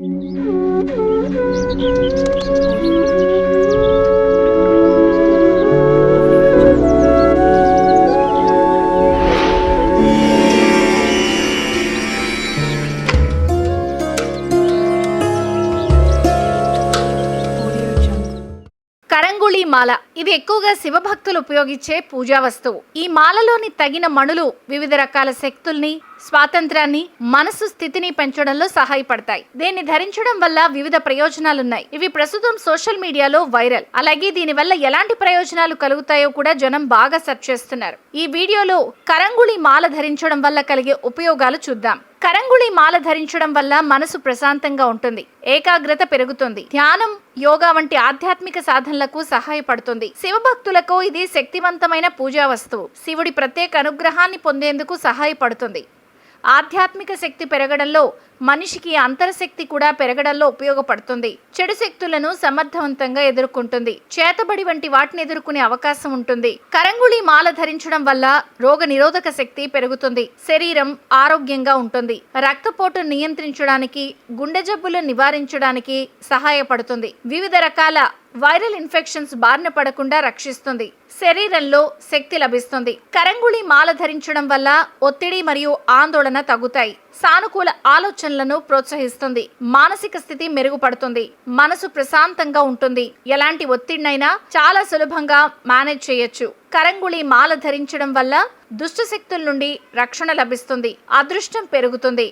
うん。కరంగుళి మాల. ఇది ఎక్కువగా శివభక్తులు ఉపయోగించే పూజా వస్తువు. ఈ మాలలోని తగిన మణులు వివిధ రకాల శక్తుల్ని స్వాతంత్రాన్ని మనసు స్థితిని పెంచడంలో సహాయపడతాయి. దీన్ని ధరించడం వల్ల వివిధ ప్రయోజనాలున్నాయి. ఇవి ప్రస్తుతం సోషల్ మీడియాలో వైరల్. అలాగే దీని వల్ల ఎలాంటి ప్రయోజనాలు కలుగుతాయో కూడా జనం బాగా సెర్చ్ చేస్తున్నారు. ఈ వీడియోలో కరంగుళి మాల ధరించడం వల్ల కలిగే ఉపయోగాలు చూద్దాం. కరంగుళి మాల ధరించడం వల్ల మనసు ప్రశాంతంగా ఉంటుంది. ఏకాగ్రత పెరుగుతుంది. ధ్యానం యోగా వంటి ఆధ్యాత్మిక సాధనలకు సహాయపడుతుంది. శివభక్తులకు ఇది శక్తివంతమైన పూజా వస్తువు. శివుడి ప్రత్యేక అనుగ్రహాన్ని పొందేందుకు సహాయపడుతుంది. ఆధ్యాత్మిక శక్తి పెరగడంలో మనిషికి అంతరశక్తి కూడా పెరగడంలో ఉపయోగపడుతుంది. చెడు శక్తులను సమర్థవంతంగా ఎదుర్కొంటుంది. చేతబడి వంటి వాటిని ఎదుర్కొనే అవకాశం ఉంటుంది. కరంగుళి మాల ధరించడం వల్ల రోగ నిరోధక శక్తి పెరుగుతుంది. శరీరం ఆరోగ్యంగా ఉంటుంది. రక్తపోటు నియంత్రించడానికి గుండె జబ్బులు నివారించడానికి సహాయపడుతుంది. వివిధ రకాల వైరల్ ఇన్ఫెక్షన్స్ బారిన పడకుండా రక్షిస్తుంది. శరీరంలో శక్తి లభిస్తుంది. కరంగుళి మాల ధరించడం వల్ల ఒత్తిడి మరియు ఆందోళన తగ్గుతాయి. సానుకూల ఆలోచనలను ప్రోత్సహిస్తుంది. మానసిక స్థితి మెరుగుపడుతుంది. మనసు ప్రశాంతంగా ఉంటుంది. ఎలాంటి ఒత్తిడినైనా చాలా సులభంగా మేనేజ్ చేయొచ్చు. కరంగుళి మాల ధరించడం వల్ల దుష్టశక్తుల నుండి రక్షణ లభిస్తుంది. అదృష్టం పెరుగుతుంది.